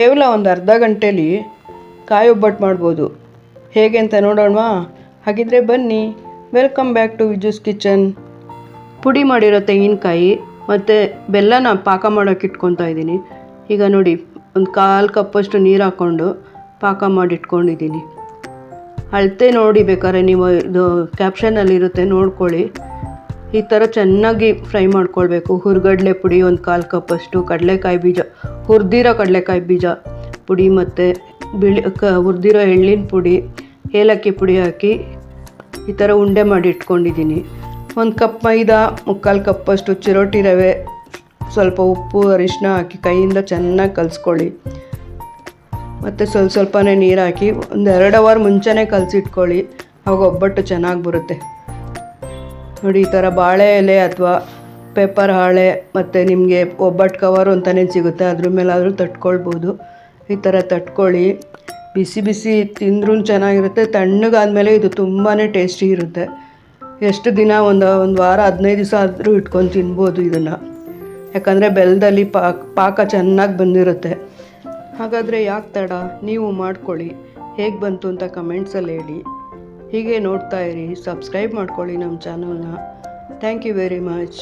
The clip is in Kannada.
ಕೇವಲ ಒಂದು ಅರ್ಧ ಗಂಟೇಲಿ ಕಾಯಿ ಒಬ್ಬಟ್ಟು ಮಾಡ್ಬೋದು. ಹೇಗೆ ಅಂತ ನೋಡೋಣವಾ ಹಾಗಿದ್ರೆ ಬನ್ನಿ. Welcome back to Viju's kitchen. ಪುಡಿ ಮಾಡಿರೋ ತೆಂಗಿನಕಾಯಿ ಮತ್ತು ಬೆಲ್ಲನ ಪಾಕ ಮಾಡೋಕೆ ಇಟ್ಕೊತಾ ಇದ್ದೀನಿ. ಈಗ ನೋಡಿ, ಒಂದು ಕಾಲು ಕಪ್ಪಷ್ಟು ನೀರು ಹಾಕ್ಕೊಂಡು ಪಾಕ ಮಾಡಿ ಇಟ್ಕೊಂಡಿದ್ದೀನಿ ಅಳತೆ ನೋಡಿ ಬೇಕಾದ್ರೆ ನೀವು ಇದು ಕ್ಯಾಪ್ಷನಲ್ಲಿರುತ್ತೆ ನೋಡ್ಕೊಳ್ಳಿ. ಈ ಥರ ಚೆನ್ನಾಗಿ ಫ್ರೈ ಮಾಡ್ಕೊಳ್ಬೇಕು. ಹುರ್ಗಡ್ಲೆ ಪುಡಿ ಒಂದು ಕಾಲು ಕಪ್ಪಷ್ಟು, ಕಡಲೆಕಾಯಿ ಬೀಜ ಹುರಿದಿರೋ ಕಡಲೆಕಾಯಿ ಬೀಜ ಪುಡಿ ಮತ್ತು ಬಿಳಿ ಕ ಹುರಿದಿರೋ ಎಳ್ಳಿನ ಪುಡಿ, ಏಲಕ್ಕಿ ಪುಡಿ ಹಾಕಿ ಈ ಥರ ಉಂಡೆ ಮಾಡಿ ಇಟ್ಕೊಂಡಿದ್ದೀನಿ. ಒಂದು ಕಪ್ ಮೈದಾ, ಮುಕ್ಕಾಲು ಕಪ್ಪಷ್ಟು ಚಿರೋಟಿ ರವೆ, ಸ್ವಲ್ಪ ಉಪ್ಪು ಅರಿಶಿನ ಹಾಕಿ ಕೈಯಿಂದ ಚೆನ್ನಾಗಿ ಕಲಿಸ್ಕೊಳ್ಳಿ. ಮತ್ತು ಸ್ವಲ್ಪ ಸ್ವಲ್ಪನೇ ನೀರು ಹಾಕಿ ಒಂದು ಎರಡು ಅವರ್ ಮುಂಚೆನೇ ಕಲಸಿಟ್ಕೊಳ್ಳಿ, ಅವಾಗ ಒಬ್ಬಟ್ಟು ಚೆನ್ನಾಗಿ ಬರುತ್ತೆ. ನೋಡಿ, ಈ ಥರ ಬಾಳೆ ಎಲೆ ಅಥವಾ ಪೇಪರ್ ಹಾಳೆ ಮತ್ತು ನಿಮಗೆ ಒಬ್ಬಟ್ಟು ಕವರು ಅಂತಲೇ ಸಿಗುತ್ತೆ. ಅದ್ರ ಮೇಲಾದರೂ ತಟ್ಕೊಳ್ಬೋದು. ಈ ಥರ ತಟ್ಕೊಳ್ಳಿ. ಬಿಸಿ ಬಿಸಿ ತಿಂದ್ರೂ ಚೆನ್ನಾಗಿರುತ್ತೆ. ತಣ್ಣಗಾದ್ಮೇಲೆ ಇದು ತುಂಬಾ ಟೇಸ್ಟಿ ಇರುತ್ತೆ. ಎಷ್ಟು ದಿನ ಒಂದು ಒಂದು ವಾರ, ಹದಿನೈದು ದಿವಸ ಆದರೂ ಇಟ್ಕೊಂಡು ತಿನ್ಬೋದು ಇದನ್ನು. ಯಾಕಂದರೆ ಬೆಲ್ಲದಲ್ಲಿ ಪಾಕ ಪಾಕ ಚೆನ್ನಾಗಿ ಬಂದಿರುತ್ತೆ. ಹಾಗಾದರೆ ಯಾಕೆ ತಡ? ನೀವು ಮಾಡ್ಕೊಳ್ಳಿ. ಹೇಗೆ ಬಂತು ಅಂತ ಕಮೆಂಟ್ಸಲ್ಲಿ ಹೇಳಿ. ಹೀಗೆ ನೋಡ್ತಾ ಇರಿ. ಸಬ್ಸ್ಕ್ರೈಬ್ ಮಾಡ್ಕೊಳ್ಳಿ ನಮ್ಮ ಚಾನಲ್ನ ಥ್ಯಾಂಕ್ ಯು ವೆರಿ ಮಚ್